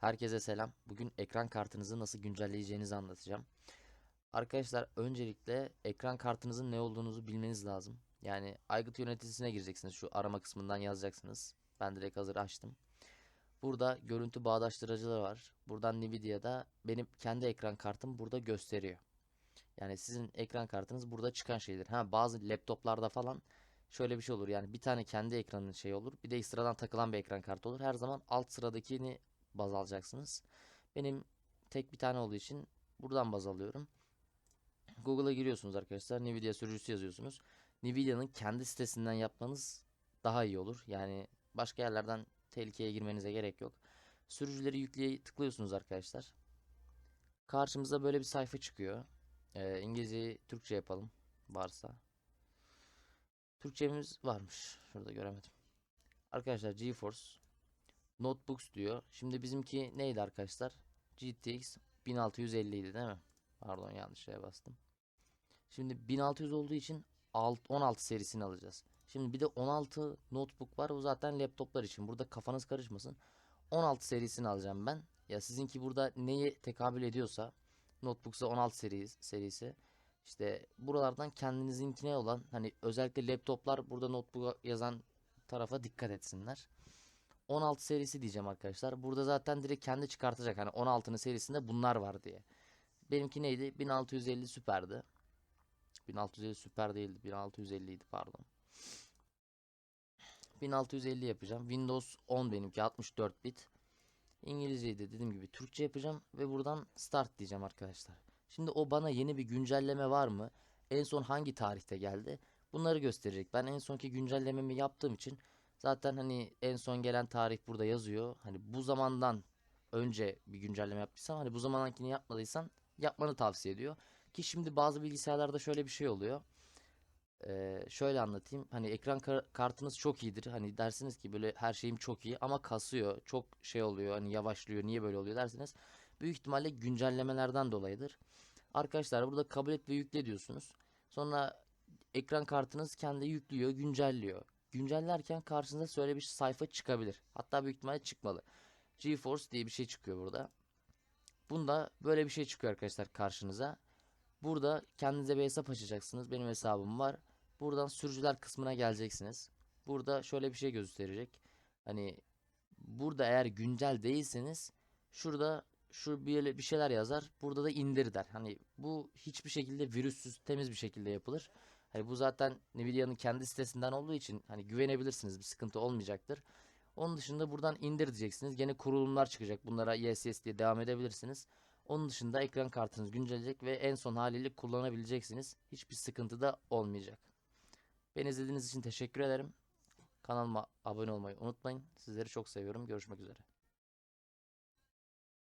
Herkese selam. Bugün ekran kartınızı nasıl güncelleyeceğinizi anlatacağım. Arkadaşlar öncelikle ekran kartınızın ne olduğunuzu bilmeniz lazım. Yani aygıt yöneticisine gireceksiniz. Şu arama kısmından yazacaksınız. Ben direkt hazır açtım. Burada görüntü bağdaştırıcıları var. Buradan Nvidia'da benim kendi ekran kartım burada gösteriyor. Yani sizin ekran kartınız burada çıkan şeydir. Ha bazı laptoplarda falan şöyle bir şey olur. Yani bir tane kendi ekranın şey olur. Bir de ekstradan takılan bir ekran kartı olur. Her zaman alt sıradakini baz alacaksınız. Benim tek bir tane olduğu için buradan baz alıyorum. Google'a giriyorsunuz arkadaşlar. Nvidia sürücüsü yazıyorsunuz. Nvidia'nın kendi sitesinden yapmanız daha iyi olur. Yani başka yerlerden tehlikeye girmenize gerek yok. Sürücüleri yükleye tıklıyorsunuz arkadaşlar. Karşımıza böyle bir sayfa çıkıyor. Ee, İngilizceyi Türkçe yapalım varsa. Türkçemiz varmış. Şurada göremedim. Arkadaşlar GeForce Notebooks diyor. Şimdi bizimki neydi arkadaşlar? GTX 1650 idi değil mi? Pardon yanlış şeye bastım. Şimdi 1600 olduğu için alt, 16 serisini alacağız. Şimdi bir de 16 notebook var. O zaten laptoplar için. Burada kafanız karışmasın. 16 serisini alacağım ben. Ya sizinki burada neye tekabül ediyorsa notebooksa 16 seri, serisi. İşte buralardan kendinizinkine olan hani özellikle laptoplar burada notebook yazan tarafa dikkat etsinler. 16 serisi diyeceğim arkadaşlar. Burada zaten direkt kendi çıkartacak. Hani 16'nın serisinde bunlar var diye. Benimki neydi? 1650 süperdi. 1650 süper değildi. 1650 idi pardon. 1650 yapacağım. Windows 10 benimki 64 bit. İngilizceyi de dediğim gibi Türkçe yapacağım ve buradan start diyeceğim arkadaşlar. Şimdi o bana yeni bir güncelleme var mı? En son hangi tarihte geldi? Bunları gösterecek. Ben en sonki güncellememi yaptığım için zaten hani en son gelen tarih burada yazıyor. Hani bu zamandan önce bir güncelleme yaptıysam hani bu zamanankini yapmadıysan yapmanı tavsiye ediyor. Ki şimdi bazı bilgisayarlarda şöyle bir şey oluyor. Ee, şöyle anlatayım. Hani ekran kar- kartınız çok iyidir. Hani dersiniz ki böyle her şeyim çok iyi ama kasıyor. Çok şey oluyor. Hani yavaşlıyor. Niye böyle oluyor dersiniz. Büyük ihtimalle güncellemelerden dolayıdır. Arkadaşlar burada kabul et ve yükle diyorsunuz. Sonra ekran kartınız kendi yüklüyor, güncelliyor. Güncellerken karşınıza şöyle bir sayfa çıkabilir. Hatta büyük ihtimalle çıkmalı. GeForce diye bir şey çıkıyor burada. Bunda böyle bir şey çıkıyor arkadaşlar karşınıza. Burada kendinize bir hesap açacaksınız. Benim hesabım var. Buradan sürücüler kısmına geleceksiniz. Burada şöyle bir şey gösterecek. Hani burada eğer güncel değilseniz şurada şu bir, bir şeyler yazar. Burada da indir der. Hani bu hiçbir şekilde virüssüz temiz bir şekilde yapılır. Hani bu zaten Nvidia'nın kendi sitesinden olduğu için hani güvenebilirsiniz. Bir sıkıntı olmayacaktır. Onun dışında buradan indir diyeceksiniz. Gene kurulumlar çıkacak. Bunlara yes diye devam edebilirsiniz. Onun dışında ekran kartınız güncellenecek ve en son haliyle kullanabileceksiniz. Hiçbir sıkıntı da olmayacak. Beni izlediğiniz için teşekkür ederim. Kanalıma abone olmayı unutmayın. Sizleri çok seviyorum. Görüşmek üzere.